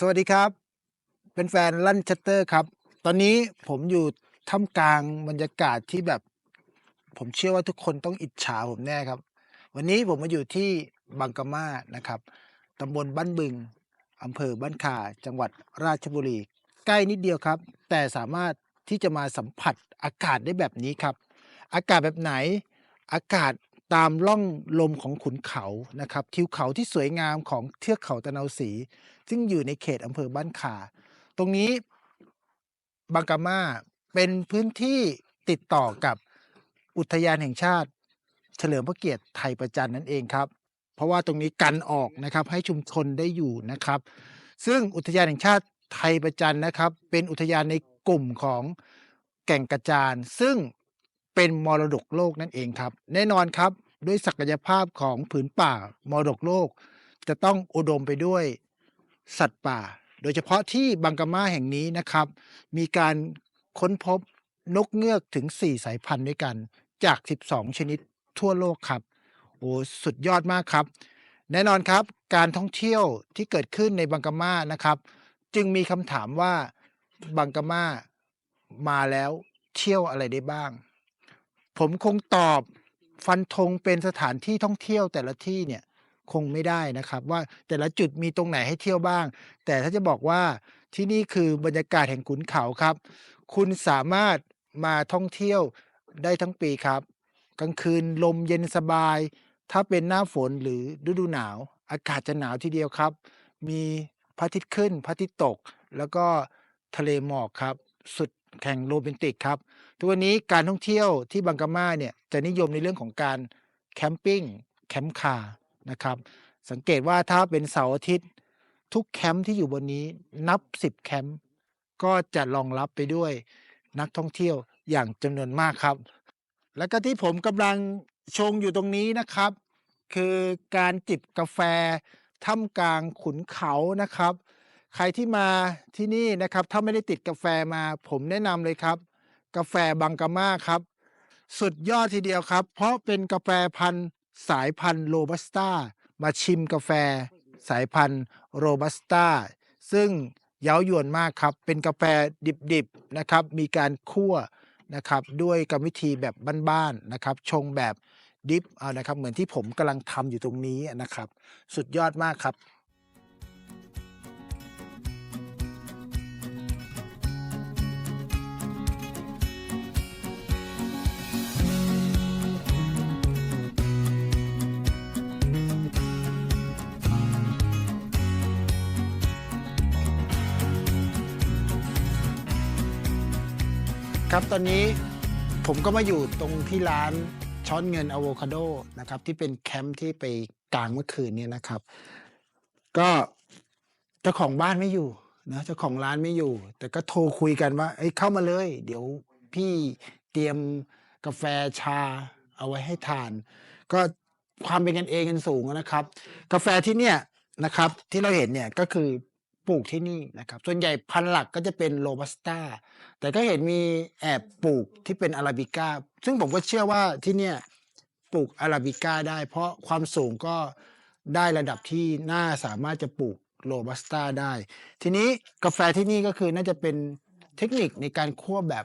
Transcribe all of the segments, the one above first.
สวัสดีครับ เป็นแฟนลั่นชัตเตอร์ครับ ตอนนี้ผมอยู่ท่ามกลางบรรยากาศที่แบบ ผมเชื่อว่าทุกคนต้องอิจฉาผมแน่ครับ วันนี้ผมมาอยู่ที่บางกะมานะครับตำบลบ้านบึงอำเภอบ้านข่าจังหวัดราชบุรี ใกล้นิดเดียวครับ แต่สามารถที่จะมาสัมผัสอากาศได้แบบนี้ครับ อากาศแบบไหน อากาศ ตามล่องลมของขุนเขานะครับทิวเขาที่สวยงามของเทือกเขาตะนาวศรีซึ่งอยู่ในเขตอำเภอบ้านขาตรงนี้บางกะมาเป็นพื้นที่ติดต่อกับอุทยานแห่งชาติ เฉลิมพระเกียรติไทยประจันนั่นเองครับ เพราะว่าตรงนี้กันออกนะครับให้ชุมชนได้อยู่นะครับ ซึ่งอุทยานแห่งชาติไทยประจันนะครับ เป็นอุทยานในกลุ่มของแก่งกระจาน ซึ่ง เป็นมรดกโลกนั่นเองครับ แน่นอนครับด้วยศักยภาพของผืนป่ามรดกโลก จะต้องอุดมไปด้วยสัตว์ป่า โดยเฉพาะที่บังกะมาแห่งนี้นะครับ มีการค้นพบนกเงือกถึง 4 สายพันธุ์ด้วยกันจาก 12 ชนิดทั่วโลกครับโอ้สุดยอดมากครับ แน่นอนครับ การท่องเที่ยวที่เกิดขึ้นในบังกะมานะครับ จึงมีคำถามว่าบังกะมามาแล้วเที่ยวอะไรได้บ้าง ผมคงตอบฟันธงเป็นสถานที่ท่องเที่ยวแต่ละที่เนี่ยคงไม่ได้นะครับ ว่าแต่ละจุดมีตรงไหนให้เที่ยวบ้าง แต่ถ้าจะบอกว่าที่นี่คือบรรยากาศแห่งขุนเขาครับ คุณสามารถมาท่องเที่ยวได้ทั้งปีครับ กลางคืนลมเย็นสบาย ถ้าเป็นหน้าฝนหรือฤดูหนาว อากาศจะหนาวทีเดียวครับ มีพระอาทิตย์ขึ้นพระอาทิตย์ตก แล้วก็ทะเลหมอกครับ สุดแข่งโรแมนติกครับ ทุกวันนี้การท่องเที่ยวที่บังกะมาเนี่ยจะนิยมในเรื่องของการแคมปิ้งแคมป์คาร์นะครับ สังเกตว่าถ้าเป็นเสาร์อาทิตย์ ทุกแคมป์ที่อยู่บนนี้นับ 10 แคมป์ก็จะรองรับไปด้วยนักท่องเที่ยวอย่างจำนวนมากครับ แล้วก็ที่ผมกำลังชงอยู่ตรงนี้นะครับ คือการจิบกาแฟท่ามกลางขุนเขานะครับ ใครที่มาที่นี่นะครับ ถ้าไม่ได้ติดกาแฟมา ผมแนะนำเลยครับ กาแฟบังกาม่าครับ สุดยอดทีเดียวครับ เพราะเป็นกาแฟพันธุ์สายพันธุ์โรบัสต้ามาชิมกาแฟสายพันธุ์โรบัสต้าซึ่งเย้ายวนมากครับ เป็นกาแฟดิบๆนะครับ มีการคั่วนะครับด้วยกรรมวิธีแบบบ้านๆนะครับ ชงแบบดิฟนะครับ เหมือนที่ผมกำลังทำอยู่ตรงนี้นะครับ สุดยอดมากครับ ครับตอนนี้ผมก็มาอยู่ตรงที่ร้านช้อนเงินอะโวคาโดนะครับที่เป็นแคมป์ที่ไปกลางเมื่อคืนเนี่ยนะครับ ก็เจ้าของบ้านไม่อยู่นะเจ้าของร้านไม่อยู่ แต่ก็โทรคุยกันว่าเอ้ยเข้ามาเลย เดี๋ยวพี่เตรียมกาแฟชาเอาไว้ให้ทาน ก็ความเป็นกันเองกันสูงนะครับ กาแฟที่เนี่ยนะครับ ที่เราเห็นเนี่ยก็คือปลูกที่นี่นะครับ ส่วนใหญ่พันธุ์หลักก็จะเป็นโรบัสต้า แต่ก็เห็นมีแอบปลูกที่เป็นอาราบิก้า ซึ่งผมก็เชื่อว่าที่เนี่ยปลูกอาราบิก้าได้ เพราะความสูงก็ได้ระดับที่น่าสามารถจะปลูกโรบัสต้าได้ ทีนี้กาแฟที่นี่ก็คือน่าจะเป็นเทคนิคในการคั่วแบบ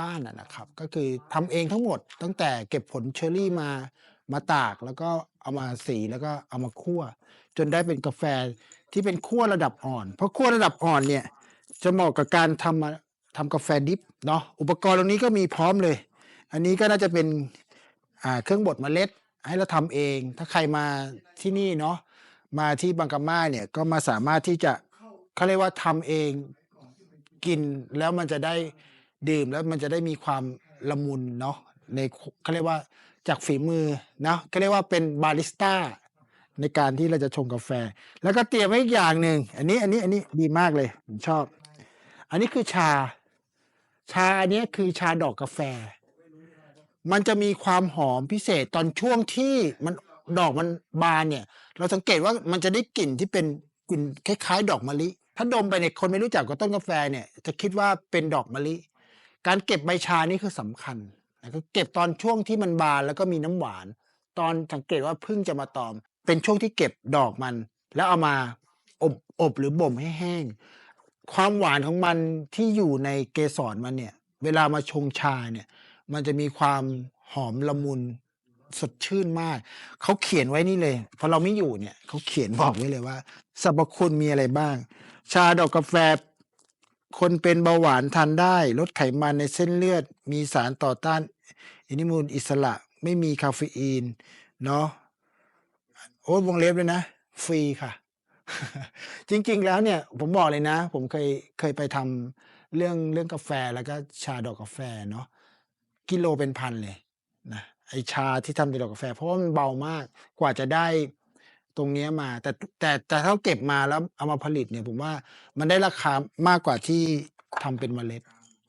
บ้านๆนะนะครับ ก็คือทำเองทั้งหมดตั้งแต่เก็บผลเชอร์รี่มามาตากแล้วก็เอามาสีแล้วก็เอามาคั่ว จนได้เป็นกาแฟที่เป็นคั่วระดับอ่อน เพราะคั่วระดับอ่อนเนี่ยจะเหมาะกับการทำมา ทำกาแฟดิฟเนาะอุปกรณ์ตรงนี้ก็มีพร้อมเลย อันนี้ก็น่าจะเป็นเครื่องบดเมล็ด ให้เราทำเอง ถ้าใครมาที่นี่เนาะมาที่บังกาม่าเนี่ยก็มาสามารถที่จะเขาเรียกว่าทำเองกินแล้วมันจะได้ดื่มแล้วมันจะได้มีความละมุนเนาะในเขาเรียกว่าจากฝีมือเนาะเขาเรียกว่าเป็นบาริสต้าในการที่เราจะชงกาแฟ แล้วก็เตรียมไว้อีกอย่างหนึ่งอันนี้อันนี้อันนี้ดีมากเลยผมชอบ อันนี้คือชา ชาอันนี้คือชาดอกกาแฟ มันจะมีความหอมพิเศษตอนช่วงที่มันดอกมันบานเนี่ย เราสังเกตว่ามันจะได้กลิ่นที่เป็นกลิ่นคล้าย ๆ ดอกมะลิ ถ้าดมไปเนี่ยคนไม่รู้จักกับต้นกาแฟเนี่ย จะคิดว่าเป็นดอกมะลิ การเก็บใบชานี่คือสำคัญนะก็เก็บตอนช่วงที่มันบานแล้วก็มีน้ำหวาน ตอนสังเกตว่าพิ่งจะมาตอม เป็นช่วงที่เก็บดอกมัน แล้วเอามาอบอบหรือบ่มให้แห้ง ความหวานของมันที่อยู่ในเกสรมันเนี่ย เวลามาชงชาเนี่ย มันจะมีความหอมละมุนสดชื่นมาก เขาเขียนไว้นี่เลยพอเราไม่อยู่เนี่ยเขาเขียนบอกไว้เลยว่าสรรพคุณมีอะไรบ้าง ชาดอกกาแฟ คนเป็นเบาหวานทานได้ ลดไขมันในเส้นเลือด มีสารต่อต้านอนุมูลอิสระ ไม่มีคาเฟอีน เนาะโอ้วงเล็บเลยนะ ฟรีค่ะ จริง ๆ แล้วเนี่ยผมบอกเลยนะ ผมเคยเคยไปทำเรื่องเรื่องกาแฟแล้วก็ชาดอกกาแฟเนาะกิโลเป็นพันเลยนะไอชาที่ทำจากดอกกาแฟ เพราะว่ามันเบามากกว่าจะได้ตรงเนี้ยมา แต่แต่แต่ถ้าเก็บมาแล้วเอามาผลิตเนี่ย ผมว่ามันได้ราคามากกว่าที่ทำเป็นเมล็ด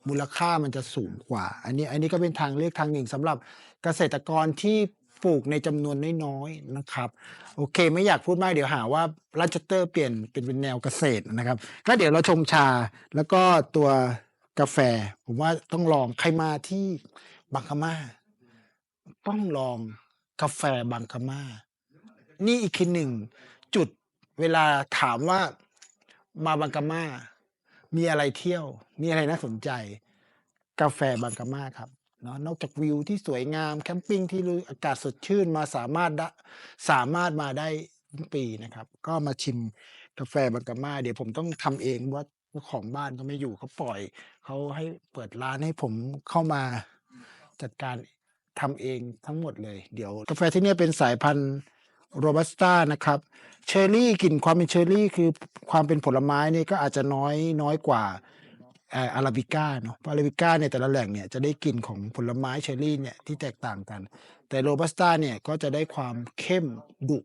มูลค่ามันจะสูงกว่า อันนี้อันนี้ก็เป็นทางเลือกทางหนึ่งสำหรับเกษตรกรที่ ปลูกในจำนวนน้อยๆนะครับ โอเค ไม่อยากพูดมากเดี๋ยวหาว่ารัชเตอร์เปลี่ยนเป็นเป็นแนวเกษตรนะครับ ก็เดี๋ยวเราชงชาแล้วก็ตัวกาแฟ ผมว่าต้องลองใครมาที่บางกะมาต้องลองกาแฟบางกะมานี่อีกคือหนึ่งจุดเวลาถามว่ามาบางกะมามีอะไรเที่ยว มีอะไรน่าสนใจ กาแฟบางกะมาครับ เนาะนอกจากวิวที่สวยงามแคมปิ้งที่รู้อากาศสดชื่นมาสามารถดะสามารถมาได้ทั้งปีนะครับ ก็มาชิมกาแฟบางกะมาเดี๋ยวผมต้องทำเองว่าของบ้านเขาไม่อยู่เขาปล่อยเขาให้เปิดร้านให้ผมเข้ามาจัดการทำเองทั้งหมดเลย เดี๋ยวกาแฟที่เนี่ยเป็นสายพันธุ์โรบัสต้านะครับเชอร์รี่กลิ่นความเป็นเชอร์รี่คือความเป็นผลไม้นี่ก็อาจจะน้อยน้อยกว่า อ่ออาราบิก้าเนาะอาราบิก้าในแต่ละแหล่งเนี่ยจะได้กลิ่นของผลไม้เชอร์รี่เนี่ยที่แตกต่างกัน แต่โรบัสต้าเนี่ยก็จะได้ความเข้มดุ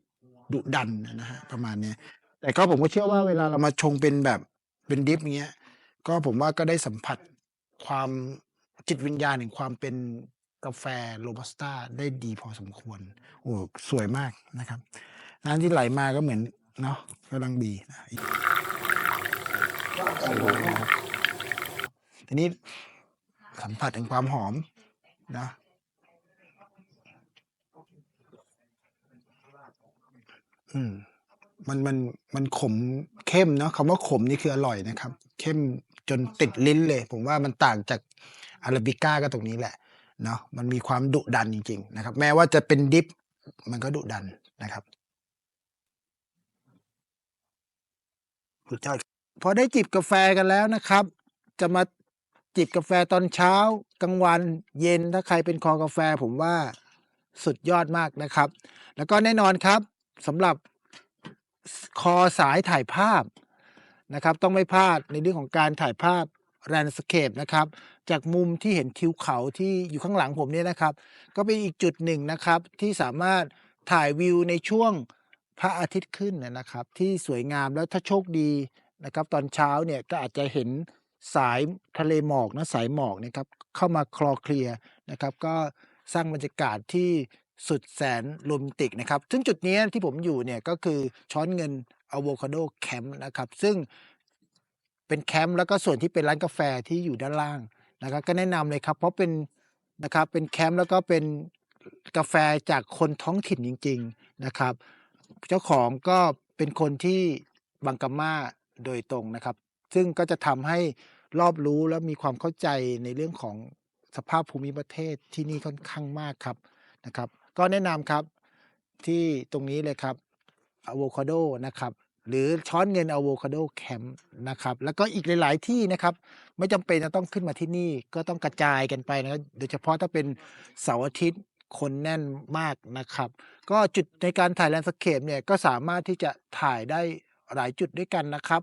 ดุดันนะฮะประมาณเนี้ยแต่ก็ผมก็เชื่อว่าเวลาเรามาชงเป็นแบบเป็นดิฟเงี้ยก็ผมว่าก็ได้สัมผัสความจิตวิญญาณแห่งความเป็นกาแฟโรบัสต้าได้ดีพอสมควร โอ้สวยมากนะครับ น้ำที่ไหลมาก็เหมือนเนาะกำลังดีนะ นะครับทีนี้สัมผัสถึงความหอมนะอืมมันมันมันขมเข้มเนาะคำว่าขมนี่คืออร่อยนะครับ เข้มจนติดลิ้นเลย ผมว่ามันต่างจากอาราบิก้าก็ตรงนี้แหละเนาะมันมีความดุดันจริง ๆ นะครับ แม้ว่าจะเป็นดิฟมันก็ดุดันนะครับสุดยอดพอได้จิบกาแฟกันแล้วนะครับ จะมา จิบกาแฟตอนเช้ากลางวันเย็นถ้าใครเป็นคอกาแฟผมว่าสุดยอดมากนะครับ แล้วก็แน่นอนครับสำหรับคอสายถ่ายภาพนะครับ ต้องไม่พลาดในเรื่องของการถ่ายภาพแลนด์สเคปนะครับ จากมุมที่เห็นทิวเขาที่อยู่ข้างหลังผมเนี่ยนะครับ ก็เป็นอีกจุดหนึ่งนะครับ ที่สามารถถ่ายวิวในช่วงพระอาทิตย์ขึ้นนะนะครับ ที่สวยงามแล้วถ้าโชคดีนะครับ ตอนเช้าเนี่ยก็อาจจะเห็น สายทะเลหมอกนะสายหมอกนะครับเข้ามาคลอเคลียนะครับก็สร้างบรรยากาศที่สุดแสนโรแมนติกนะครับซึ่งจุดนี้ที่ผมอยู่เนี่ยก็คือช้อนเงินอะโวคาโดแคมป์นะครับซึ่งเป็นแคมป์แล้วก็ส่วนที่เป็นร้านกาแฟที่อยู่ด้านล่างนะครับก็แนะนำเลยครับเพราะเป็นนะครับเป็นแคมป์แล้วก็เป็นกาแฟจากคนท้องถิ่นจริง ๆนะครับ เจ้าของก็เป็นคนที่บังกาม่าโดยตรงนะครับ ซึ่งก็จะทำให้รอบรู้และมีความเข้าใจในเรื่องของสภาพภูมิประเทศที่นี่ค่อนข้างมากครับนะครับ ก็แนะนำครับที่ตรงนี้เลยครับอะโวคาโดนะครับหรือช้อนเงินอะโวคาโดแคมป์นะครับแล้วก็อีกหลาย ๆ ที่นะครับ ไม่จำเป็นจะต้องขึ้นมาที่นี่ก็ต้องกระจายกันไปนะครับโดยเฉพาะถ้าเป็นเสาร์อาทิตย์คนแน่นมากนะครับ ก็จุดในการถ่ายแลนด์สเคปเนี่ยก็สามารถที่จะถ่ายได้หลายจุดด้วยกันนะครับ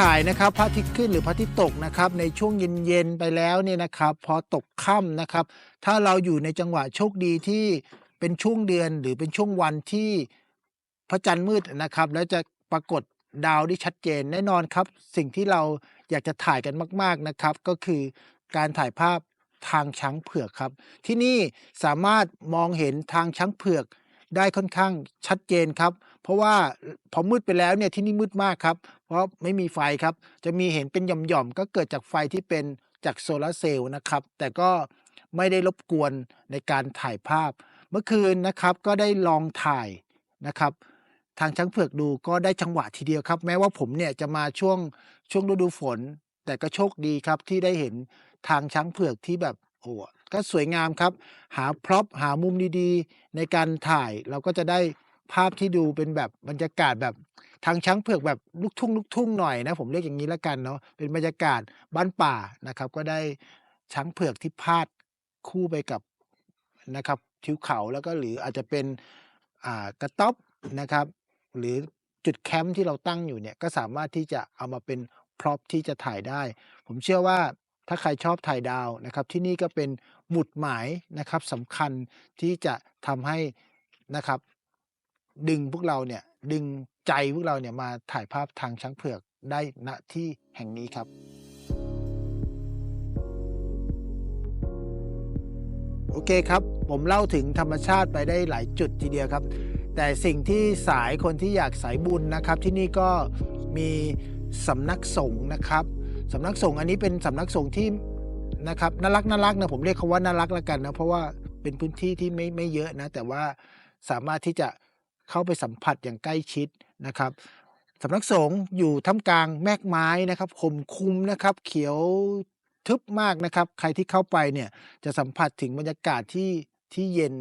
ถ่ายนะครับพระอาทิตย์ขึ้นหรือพระอาทิตย์ตกนะครับในช่วงเย็นๆไปแล้วเนี่ยนะครับ พอตกค่ำนะครับ ถ้าเราอยู่ในจังหวะโชคดีที่เป็นช่วงเดือนหรือเป็นช่วงวันที่พระจันทร์มืดนะครับ แล้วจะปรากฏดาวได้ชัดเจนแน่นอนครับ สิ่งที่เราอยากจะถ่ายกันมากๆนะครับ ก็คือการถ่ายภาพทางช้างเผือกครับ ที่นี่สามารถมองเห็นทางช้างเผือกได้ค่อนข้างชัดเจนครับ เพราะว่าพอมืดไปแล้วเนี่ยที่นี่มืดมากครับ เพราะไม่มีไฟครับ จะมีเห็นเป็นหย่อมๆ ก็เกิดจากไฟที่เป็นจากโซลาร์เซลล์นะครับ แต่ก็ไม่ได้รบกวนในการถ่ายภาพ เมื่อคืนนะครับก็ได้ลองถ่ายนะครับ ทางช้างเผือกดูก็ได้จังหวะทีเดียวครับ แม้ว่าผมเนี่ยจะมาช่วงช่วงฤดูฝน แต่ก็โชคดีครับที่ได้เห็นทางช้างเผือกที่แบบโอ้ก็สวยงามครับ หาพร็อพหามุมดีๆ ในการถ่ายเราก็จะได้ภาพที่ดูเป็นแบบบรรยากาศแบบ ทางช้างเผือกแบบลูกทุ่งลูกทุ่งหน่อยนะผมเรียกอย่างนี้ล้วกันเนาะเป็นบรรยากาศบ้านป่านะครับ ก็ได้ช้างเผือกที่พาดคู่ไปกับนะครับทิวเขาแล้วก็หรืออาจจะเป็นอ่ากระต๊อบนะครับ หรือจุดแคมป์ที่เราตั้งอยู่เนี่ยก็สามารถที่จะเอามาเป็นพร็อพที่จะถ่ายได้ ผมเชื่อว่าถ้าใครชอบถ่ายดาวนะครับ ที่นี่ก็เป็นหมุดหมายนะครับสำคัญที่จะทำให้นะครับ ดึงพวกเราเนี่ยดึง ใจพวกเราเนี่ยมาถ่ายภาพทางช้างเผือกได้ณที่แห่งนี้ครับโอเคครับ ผมเล่าถึงธรรมชาติไปได้หลายจุดทีเดียวครับ แต่สิ่งที่สายคนที่อยากสายบุญนะครับ ที่นี่ก็มีสำนักสงฆ์นะครับสำนักสงฆ์อันนี้เป็นสำนักสงฆ์ที่นะครับน่ารักน่ารักนะผมเรียกเขาว่าน่ารักล้วกันนะเพราะว่าเป็นพื้นที่ที่ไม่ไม่เยอะนะ แต่ว่าสามารถที่จะเข้าไปสัมผัสอย่างใกล้ชิด นะครับสำนักสงฆ์อยู่ท่ามกลางแมกไม้นะครับห่มคุมนะครับ เขียวทึบมากนะครับ ใครที่เข้าไปเนี่ยจะสัมผัสถึงบรรยากาศที่ที่เย็น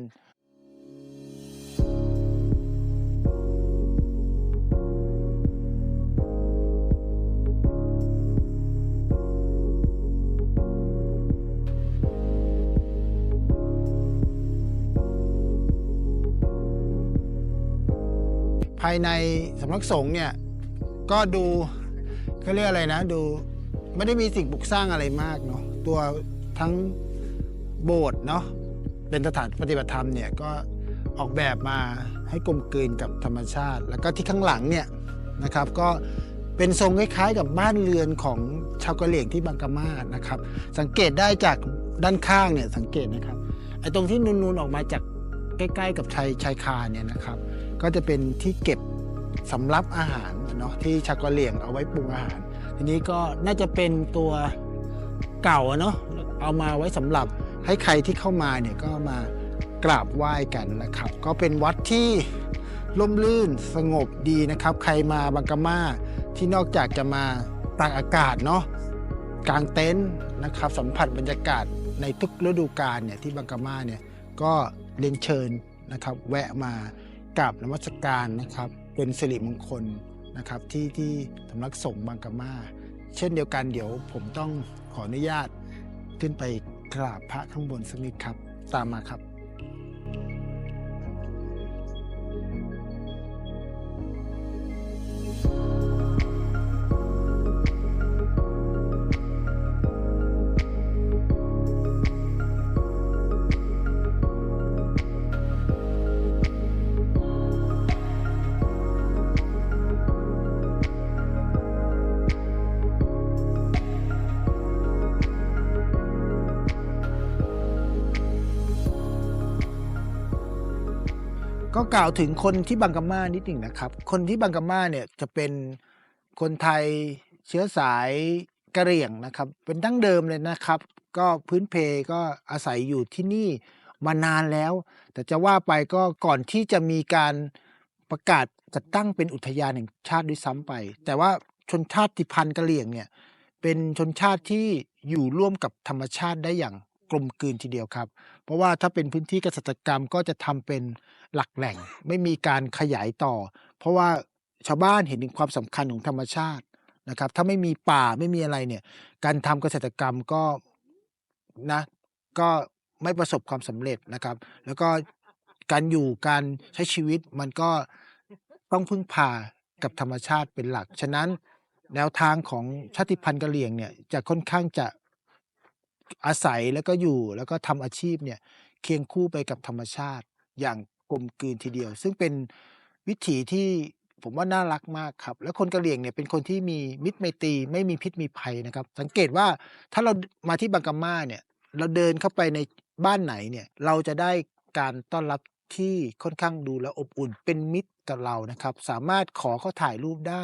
ายในสำนักสงฆ์เนี่ยก็ดูเขาเรียกอะไรนะ ดูไม่ได้มีสิ่งปลูกสร้างอะไรมากเนาะตัวทั้งโบสถ์เนาะเป็นสถานปฏิบัติธรรมเนี่ยก็ออกแบบมาให้กลมกลืนกับธรรมชาติ แล้วก็ที่ข้างหลังเนี่ยนะครับก็เป็นทรงคล้ายๆกับบ้านเรือนของชาวกะเหรี่ยงที่บังกะมานะครับ สังเกตได้จากด้านข้างเนี่ยสังเกตนะครับไอ้ตรงที่นูนๆออกมาจากใกล้ ๆ กับชายชายคาเนี่ยนะครับ ก็จะเป็นที่เก็บสำรับอาหารเนาะที่ชาวกะเหรี่ยงเอาไว้ปรุงอาหาร ทีนี้ก็น่าจะเป็นตัวเก่าเนาะเอามาไว้สำหรับให้ใครที่เข้ามาเนี่ยก็มากราบไหว้กันนะครับ ก็เป็นวัดที่ร่มรื่นสงบดีนะครับ ใครมาบังกะมาที่นอกจากจะมาตากอากาศเนาะกางเต็นท์นะครับสัมผัสบรรยากาศในทุกฤดูกาลเนี่ยที่บังกะมาเนี่ยก็เรียนเชิญนะครับ แวะมา กราบนมัสการนะครับ เป็นสิริมงคลนะครับที่ที่สำนักสงฆ์บางกะมาเช่นเดียวกันเดี๋ยวผมต้องขออนุญาตขึ้นไปกราบพระข้างบนสักนิดครับ ตามมาครับ ก็กล่าวถึงคนที่บังกะมานิดหนึ่งนะครับ คนที่บังกะมาเนี่ยจะเป็นคนไทยเชื้อสายกะเหรี่ยงนะครับ เป็นดั้งเดิมเลยนะครับ ก็พื้นเพก็อาศัยอยู่ที่นี่มานานแล้ว แต่จะว่าไปก็ก่อนที่จะมีการประกาศจัดตั้งเป็นอุทยานแห่งชาติด้วยซ้ำไป แต่ว่าชนชาติพันธุ์กะเหรี่ยงเนี่ยเป็นชนชาติที่อยู่ร่วมกับธรรมชาติได้อย่าง กลมกลืนทีเดียวครับ เพราะว่าถ้าเป็นพื้นที่เกษตรกรรมก็จะทำเป็นหลักแหล่ง ไม่มีการขยายต่อ เพราะว่าชาวบ้านเห็นถึงความสำคัญของธรรมชาตินะครับ ถ้าไม่มีป่าไม่มีอะไรเนี่ย การทำเกษตรกรรมก็นะก็ไม่ประสบความสำเร็จนะครับ แล้วก็การอยู่การใช้ชีวิตมันก็ต้องพึ่งพากับธรรมชาติเป็นหลัก ฉะนั้นแนวทางของชาติพันธุ์กะเหรี่ยงเนี่ยจะค่อนข้างจะ อาศัยแล้วก็อยู่แล้วก็ทำอาชีพเนี่ยเคียงคู่ไปกับธรรมชาติอย่างกลมกลืนทีเดียว ซึ่งเป็นวิถีที่ผมว่าน่ารักมากครับ แล้วคนกะเหรี่ยงเนี่ยเป็นคนที่มีมิตรไมตรีไม่มีพิษมีภัยนะครับ สังเกตว่าถ้าเรามาที่บังกะมาเนี่ยเราเดินเข้าไปในบ้านไหนเนี่ยเราจะได้การต้อนรับที่ค่อนข้างดูแลอบอุ่นเป็นมิตรกับเรานะครับ สามารถขอเขาถ่ายรูปได้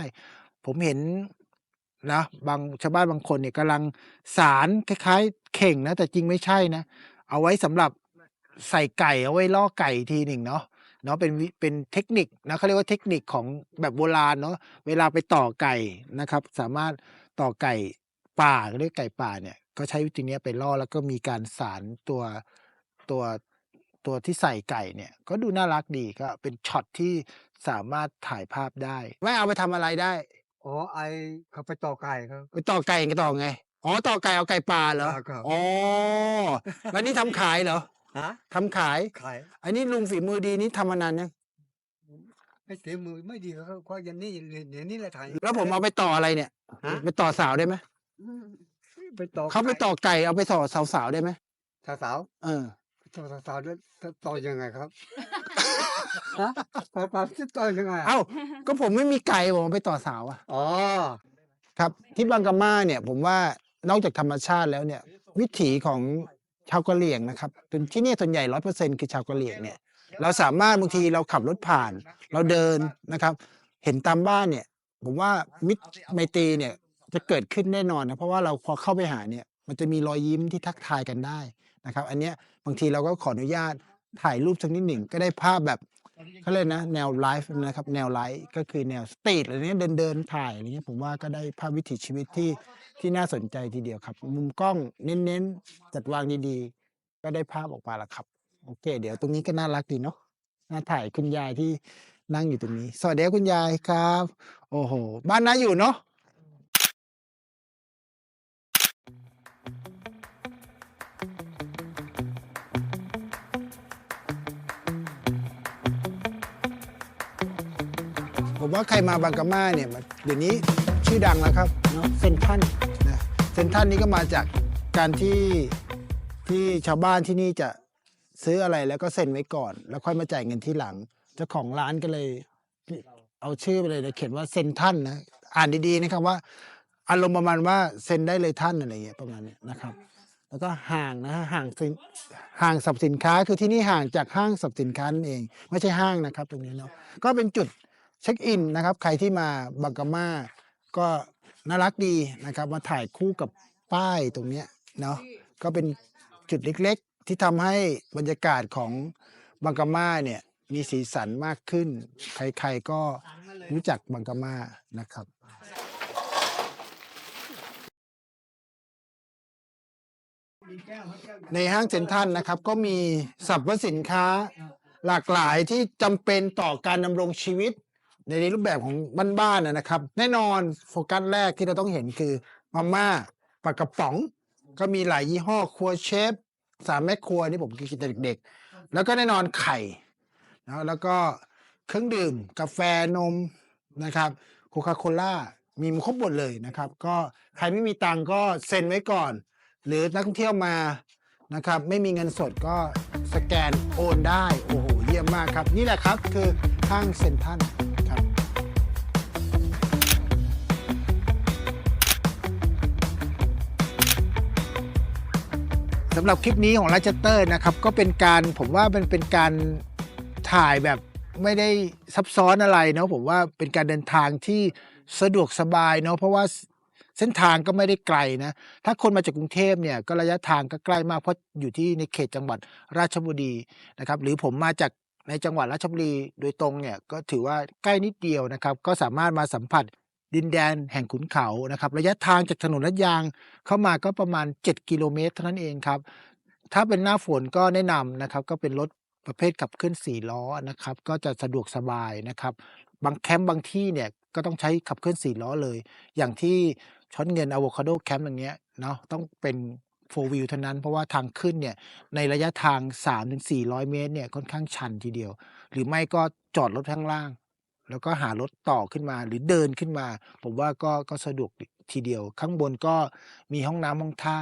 ผมเห็น นะบางชาวบ้านบางคนเนี่ยกำลังสารคล้ายๆ เข่งนะ แต่จริงไม่ใช่นะ เอาไว้สำหรับใส่ไก่เอาไว้ล่อไก่ทีหนึ่งเนาะเนาะเป็นวิเป็นเทคนิคนะเขาเรียกว่าเทคนิคของแบบโบราณเนาะเวลาไปต่อไก่นะครับ สามารถต่อไก่ป่าเรียกไก่ป่าเนี่ย ก็ใช้วิธีเนี้ยไปล่อแล้วก็มีการสารตัวตัวตัวที่ใส่ไก่เนี่ย ก็ดูน่ารักดีก็เป็นช็อตที่สามารถถ่ายภาพได้ ไม่เอาไปทำอะไรได้ อ๋อไอเขาไปต่อไก่ครับไปต่อไก่ก็ต่อไง อ๋อต่อไก่เอาไก่ป่าเหรอครับครับอ๋อแล้วนี่ทำขายเหรอฮะทำขาย ขายอันนี้ลุงฝีมือดีนี่ทำมานานยังไม่เสียมือไม่ดีครับเพราะยันนี่เดี๋ยวนี้แหละถ่ายแล้วผมเอาไปต่ออะไรเนี่ย ฮะ ไปต่อสาวได้ไหมไปต่อเขาไปต่อไก่เอาไปต่อสาวสาวๆได้ไหมสาวสาวเออต่อสาวๆด้วยต่อยังไงครับ ฮะต่อต่อจะต่อยังไงอะเอ้าก็ผมไม่มีไก่ผมเอาไปต่อสาวอะอ๋อ ครับ ที่บางกะมาเนี่ย ผมว่านอกจากธรรมชาติแล้วเนี่ย วิถีของชาวกะเหรี่ยงนะครับเป็นที่เนี่ยส่วนใหญ่ร้อยเปอร์เซ็นคือชาวกะเหรี่ยงเนี่ย เราสามารถบางทีเราขับรถผ่าน เราเดินนะครับ เห็นตามบ้านเนี่ย ผมว่ามิตรไมตรีเนี่ยจะเกิดขึ้นแน่นอนนะเพราะว่าเราพอเข้าไปหาเนี่ยมันจะมีรอยยิ้มที่ทักทายกันได้นะครับ อันเนี้ยบางทีเราก็ขออนุญาตถ่ายรูปสักนิดหนึ่งก็ได้ภาพแบบ เขาเรียกนะแนวไลฟ์นะครับแนวไลฟ์ก็คือแนวสตรีทอะไรเนี้ยเดินเดินถ่ายอะไรเงี้ยผมว่าก็ได้ภาพวิถีชีวิตที่ที่น่าสนใจทีเดียวครับ มุมกล้องเน้นๆจัดวางดีๆ ก็ได้ภาพออกมาล้วครับ โอเค เดี๋ยวตรงนี้ก็น่ารักดีเนาะน่าถ่ายคุณยายที่นั่งอยู่ตรงนี้ สวัสดีคุณยายครับ โอ้โห บ้านน้าอยู่เนาะ ผมว่าใครมาบางกะมาเนี่ยมันเดี๋ยวนี้ชื่อดังแล้วครับเนาะเซนทรันนะเซนทรันนี้ก็มาจากการที่ที่ชาวบ้านที่นี่จะซื้ออะไรแล้วก็เซ็นไว้ก่อน แล้วค่อยมาจ่ายเงินที่หลัง เจ้าของร้านก็เลย เอาชื่อไปเลยนะเขียนว่าเซนทรันนะอ่านดีๆนะครับว่าอารมณ์ประมาณว่าเซ็นได้เลยท่านอะไรเงี้ยประมาณเนี้ยนะครับ แล้วก็ห่างนะฮะห่างสินห่างสรรพสินค้าคือที่นี่ห่างจากห้างสรรพสินค้านั่นเอง ไม่ใช่ห้างนะครับ ตรงนี้เนาะก็เป็นจุด เช็คอินนะครับใครที่มาบางกะมาก็น่ารักดีนะครับ มาถ่ายคู่กับป้ายตรงเนี้ยเนาะก็เป็นจุดเล็กๆ ที่ทำให้บรรยากาศของบางกะมาเนี่ยมีสีสันมากขึ้น ใครๆก็รู้จักบางกะมานะครับในห้างเซ็นทรัลนะครับก็มีสรรพสินค้าหลากหลายที่จำเป็นต่อการดำรงชีวิต ในรูปแบบของบ้านๆนะนะครับ แน่นอนโฟกัสแรกที่เราต้องเห็นคือมาม่าปลากระป๋อง ก็มีหลายยี่ห้อครัวเชฟสามแม่ครัวนี่ผมกินแต่เด็กๆ แล้วก็แน่นอนไข่นะแล้วก็เครื่องดื่ม กาแฟนมนะครับโคคาโคล่ามีครบหมดเลยนะครับ ก็ใครไม่มีตังก็เซ็นไว้ก่อน หรือนักท่องเที่ยวมานะครับ ไม่มีเงินสดก็สแกนโอนได้ โอ้โห เยี่ยมมากครับ นี่แหละครับคือห้างเซ็นทรัล สำหรับคลิปนี้ของ r า c เตอร์นะครับ ก็เป็นการผมว่ามันเป็นการถ่ายแบบไม่ได้ซับซ้อนอะไรเนาะผมว่าเป็นการเดินทางที่สะดวกสบายเนาะเพราะว่าเส้นทางก็ไม่ได้ไกลนะ ถ้าคนมาจากกรุงเทพเนี่ยก็ระยะทางก็ใกล้มากเพราะอยู่ที่ในเขตจังหวัดราชบุรีนะครับ หรือผมมาจากในจังหวัดราชบุรีโดยตรงเนี่ยก็ถือว่าใกล้นิดเดียวนะครับ ก็สามารถมาสัมผัส ดินแดนแห่งขุนเขานะครับ ระยะทางจากถนนลาดยางเข้ามาก็ประมาณ 7 กิโลเมตรเท่านั้นเองครับ ถ้าเป็นหน้าฝนก็แนะนำนะครับ ก็เป็นรถประเภทขับเคลื่อน4ล้อนะครับ ก็จะสะดวกสบายนะครับ บางแคมป์บางที่เนี่ยก็ต้องใช้ขับเคลื่อน4ล้อเลย อย่างที่ช้อนเงินอะโวคาโดแคมป์อย่างเงี้ยเนาะต้องเป็นโฟวิวเท่านั้นเพราะว่าทางขึ้นเนี่ยในระยะทาง 3-400 เมตรเนี่ยค่อนข้างชันทีเดียว หรือไม่ก็จอดรถข้างล่าง แล้วก็หารถต่อขึ้นมาหรือเดินขึ้นมา ผมว่าก็ก็สะดวกทีเดียว ข้างบนก็มีห้องน้ำห้องท่า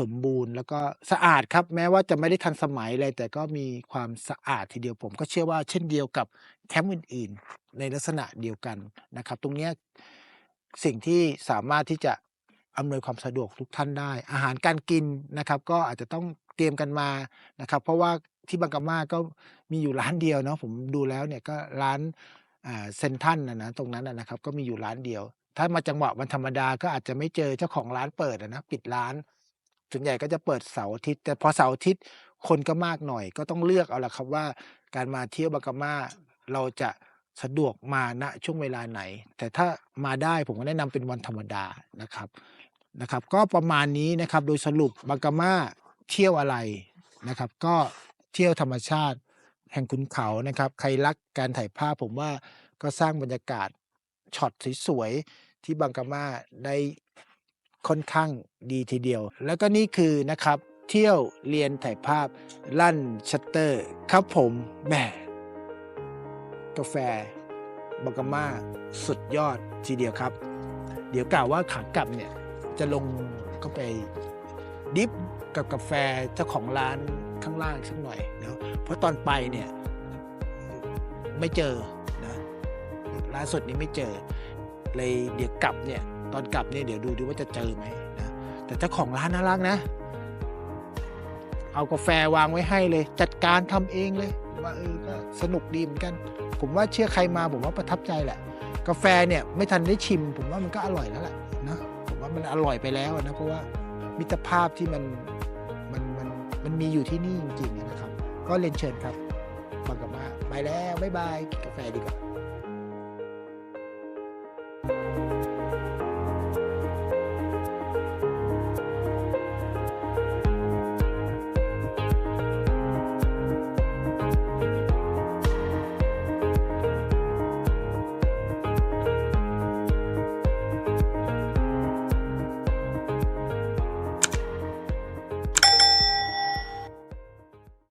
สมบูรณ์ แล้วก็สะอาดครับ แม้ว่าจะไม่ได้ทันสมัยเลยแต่ก็มีความสะอาดทีเดียวผมก็เชื่อว่าเช่นเดียวกับแคมป์อื่น ๆ ในลักษณะเดียวกันนะครับ ตรงเนี้ยสิ่งที่สามารถที่จะอำนวยความสะดวกทุกท่านได้ อาหารการกินนะครับ ก็อาจจะต้องเตรียมกันมานะครับ เพราะว่าที่บางกะมาก็มีอยู่ร้านเดียวเนาะผมดูแล้วเนี่ยก็ร้าน เซนทันนะนะตรงนั้นนะครับ ก็มีอยู่ร้านเดียว ถ้ามาจังหวะวันธรรมดาก็อาจจะไม่เจอเจ้าของร้านเปิดนะปิดร้านส่วนใหญ่ก็จะเปิดเสาร์อาทิตย์ แต่พอเสาร์อาทิตย์คนก็มากหน่อย ก็ต้องเลือกเอาละครับว่า การมาเที่ยวบากะมาเราจะสะดวกมาณช่วงเวลาไหน แต่ถ้ามาได้ผมก็แนะนำเป็นวันธรรมดานะครับนะครับ ก็ประมาณนี้นะครับโดยสรุปบากะมาเที่ยวอะไรนะครับ ก็เที่ยวธรรมชาติ แห่งขุนเขานะครับ ใครรักการถ่ายภาพผมว่าก็สร้างบรรยากาศช็อตสวยๆ ที่บางกะมาได้ค่อนข้างดีทีเดียว แล้วก็นี่คือนะครับเที่ยวเรียนถ่ายภาพลั่นชัตเตอร์ ครับผมแหมกาแฟบากามาสุดยอดทีเดียวครับ เดี๋ยวกล่าวว่าขากลับเนี่ยจะลงเข้าไปดิฟกับกาแฟเจ้าของร้าน ข้างล่างสักหน่อยนะเพราะตอนไปเนี่ยไม่เจอนะล่าสุดนี้ไม่เจอ เลยเดี๋ยวกลับเนี่ยตอนกลับเนี่ยเดี๋ยวดูดูว่าจะเจอไหมนะแต่เจ้าของร้านน่ารักนะ เอากาแฟวางไว้ให้เลย จัดการทำเองเลยว่าเออก็สนุกดีเหมือนกัน ผมว่าเชื่อใครมาผมว่าประทับใจแหละ กาแฟเนี่ยไม่ทันได้ชิม ผมว่ามันก็อร่อยแล้วแหละนะผมว่ามันอร่อยไปแล้วนะเพราะว่ามิตรภาพที่มัน มันมีอยู่ที่นี่จริงๆนะครับ ก็เรียนเชิญครับบากับมาไปแล้วบ๊ายบายกินกาแฟดีกว่า